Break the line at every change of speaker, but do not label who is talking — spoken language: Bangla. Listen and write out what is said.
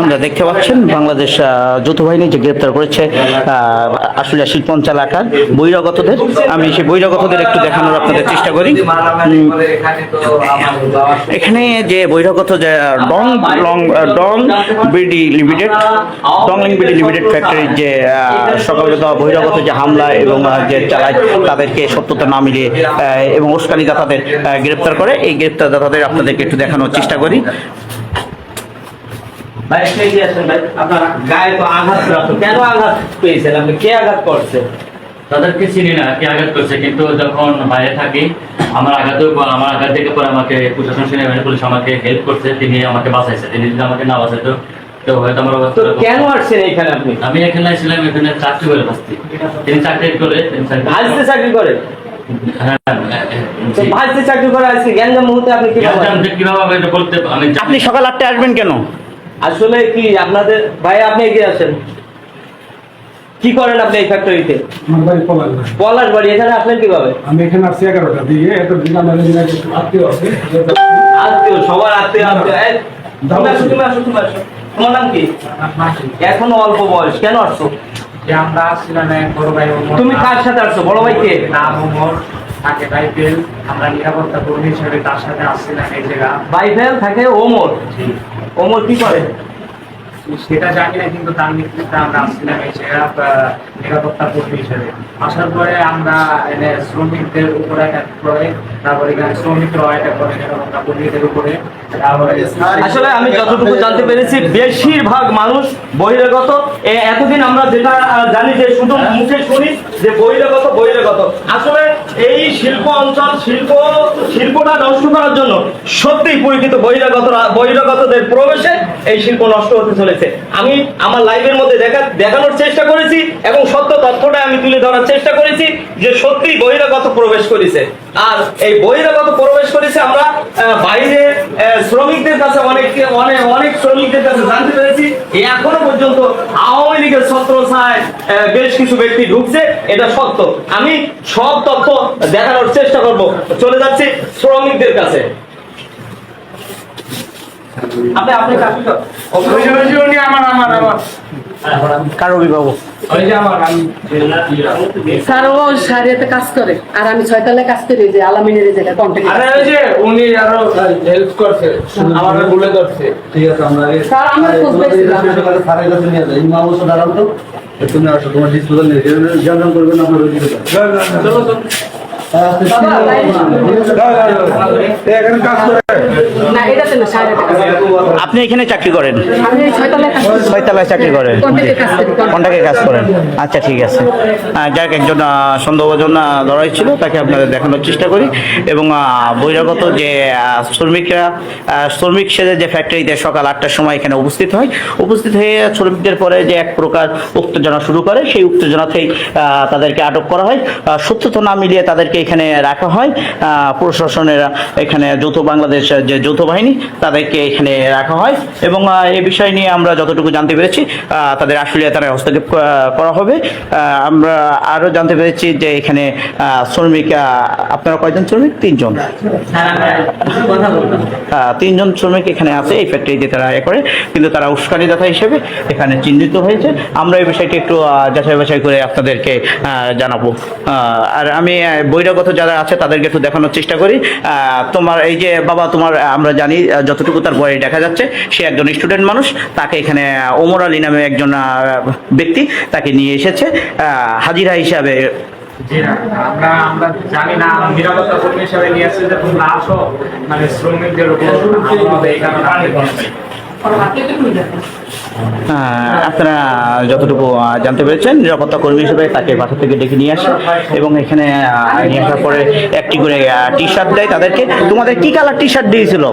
আপনারা দেখতে পাচ্ছেন বাংলাদেশ যৌথ বাহিনী যে গ্রেপ্তার করেছে আসলে শিল্পঞ্চ এলাকার বহিরাগতদের। আমি সেই বহিরাগতদের একটু দেখানোর আপনাদের চেষ্টা করি। এখানে যে বহিরাগত যে Dong, Long Dong BD limited, Dong BD limited ফ্যাক্টরির যে সকালে বহিরাগত যে হামলা এবং যে চালায়, তাদেরকে সত্যতা না মিলিয়ে এবং উস্কানিদাতাদের গ্রেপ্তার করে। এই গ্রেপ্তারদাতাদের আপনাদেরকে একটু দেখানোর চেষ্টা করি।
ভাই একটু এগিয়ে ভাই আপনার গায়ে তো আঘাত প্রাপ্ত কেন আঘাত পেয়েছেন? আপনি কে আঘাত করছে?
তাদেরকে চিনি না কি আঘাত করছে কিন্তু যখন বাইরে থাকি আমার আঘাত আমার আঘাত দেখে পরে আমাকে প্রশাসন সেনাবাহিনী পুলিশ আমাকে হেল্প করছে তিনি আমাকে বাঁচাইছে তিনি যদি আমাকে না বাঁচাইতো তো হয়তো আমার
কেন আসছেন এখানে আপনি?
আমি এখানে ছিলাম এখানে চাকরি করে বাঁচতে তিনি চাকরি করে চাকরি-
ভাজতে চাকরি করে?
হ্যাঁ, বলতে আমি
আপনি সকাল আটটায় আসবেন কেন?
আসলে কি আপনাদের ভাই আপনি এগিয়ে আসেন। কি করেন আপনি এই ফ্যাক্টরিতে
পলাশ
বাড়ি। এখানে আসলেন কীভাবে?
আমি এখানে আসছি এগারোটা দিকে এত আত্মীয় আছে।
আত্মীয় সবার আত্মীয় আত্মীয়। তুমি আসো তুমি আসো তুমি আসো। তোমার নাম কি? এখনও অল্প বয়স কেন আসছো?
যে আমরা আসছিলাম এক বড় ভাই
তুমি কার সাথে আসছো? বড় ভাই কে?
নাম ওমর বাইবেল আমরা নিরাপত্তা কর্মী হিসেবে তার সাথে আসছিলাম এই জায়গা।
বাইবেল থাকে ওমর। ওমর কি করে?
সেটা জানি না কিন্তু তার নেতৃত্বে আমরা আসছিলাম এই জায়গা নিরাপত্তা কর্মী হিসেবে। আসার পরে আমরা এনে শ্রমিকদের উপরে অ্যাটাক করে তারপরে এখানে শ্রমিকরাও অ্যাটাক করে নিরাপত্তা কর্মীদের উপরে।
আসলে আমি যতটুকু জানতে পেরেছি বেশিরভাগ মানুষ বহিরাগত। এতদিন আমরা যেটা জানি যে শুধু মুখে শুনি যে বহিরাগত বহিরাগত। আসলে এই শিল্প অঞ্চল শিল্প শিল্পটা নষ্ট করার জন্য সত্যিই পরিচিত বহিরাগত বহিরাগতদের প্রবেশে এই শিল্প নষ্ট হতে চলেছে। আমি আমার লাইভের মধ্যে দেখা দেখানোর চেষ্টা করেছি এবং সত্য তথ্যটা আমি তুলে ধরার চেষ্টা করেছি যে সত্যি বহিরাগত প্রবেশ করেছে। আর এই বহিরাগত প্রবেশ করেছে আমরা বাইরে শ্রমিকদের কাছে অনেক অনেক অনেক শ্রমিকদের কাছে জানতে পেরেছি এখনও পর্যন্ত আওয়ামী লীগের ছত্রছায় বেশ কিছু ব্যক্তি ঢুকছে, এটা সত্য। আমি সব তথ্য দেখানোর চেষ্টা করব। চলে যাচ্ছি শ্রমিকদের কাছে। আপনি আপনি
উনি আমার আমার আমার।
কার অভিভাবক?
ওই যে আমার আমি।
স্যার ও সারিয়াতে কাজ করে আর আমি ছয়তলায় কাজ করি যে আলামিনের এই কন্ট্যাক্ট
আরে ওই যে উনি আরও হেল্প করছে আমার বলে করছে
ঠিক আছে আমরা
স্যার আমার খোঁজ পেয়েছিলাম
স্যারের কাছে নিয়ে যাই। ইমা অবশ্য দাঁড়ান তো। তুমি আসো তোমার ডিসপোজাল নিয়ে জানলাম করবেন আপনার
চলো।
আপনি এখানে চাকরি করেন?
ছয়তলায়
চাকরি করেন। কন্টাকে কাজ করেন? আচ্ছা ঠিক আছে। যাক একজন সন্দেহভাজন লড়াই ছিল তাকে আপনাদের দেখানোর চেষ্টা করি। এবং বহিরাগত যে শ্রমিকরা শ্রমিক সেজে যে ফ্যাক্টরিতে সকাল আটটার সময় এখানে উপস্থিত হয় উপস্থিত হয়ে শ্রমিকদের পরে যে এক প্রকার উত্তেজনা শুরু করে সেই উত্তেজনাতেই তাদেরকে আটক করা হয়। আহ, সত্যতা না মিলিয়ে তাদেরকে এখানে রাখা হয়। আহ, প্রশাসনের এখানে যৌথ বাংলাদেশ যে যৌথ বাহিনী তাদেরকে এখানে রাখা হয়। এবং এই বিষয় নিয়ে আমরা যতটুকু জানতে পেরেছি তাদের আসলে তারা হস্তক্ষেপ করা হবে। আমরা আরও জানতে পেরেছি যে এখানে শ্রমিক আপনারা কয়জন শ্রমিক? তিনজন। তিনজন শ্রমিক এখানে আছে এই ফ্যাক্টরিতে তারা এ করে। কিন্তু তারা উস্কানিদাতা হিসেবে এখানে চিহ্নিত হয়েছে। আমরা এই বিষয়টি একটু যাচাই বাছাই করে আপনাদেরকে আহ, জানাব। আহ, আর আমি আহ, বহিরাগত যারা আছে, তাদেরকে একটু দেখানোর চেষ্টা করি। তোমার এই যে বাবা, তোমার আমরা জানি যতটুকু তার বয়স দেখা যাচ্ছে, সে একজন স্টুডেন্ট মানুষ। তাকে এখানে ওমর আলী নামে একজন ব্যক্তি তাকে নিয়ে এসেছে। হাজিরা হিসাবে
জানি না
আপনারা যতটুকু জানতে পেরেছেন, নিরাপত্তা কর্মী হিসেবে তাকে বাসা থেকে ডেকে নিয়ে আসে এবং এখানে নিয়ে আসার পরে একটি করে টি শার্ট দেয় তাদেরকে। তোমাদের কি কালার টি শার্ট দিয়েছিল?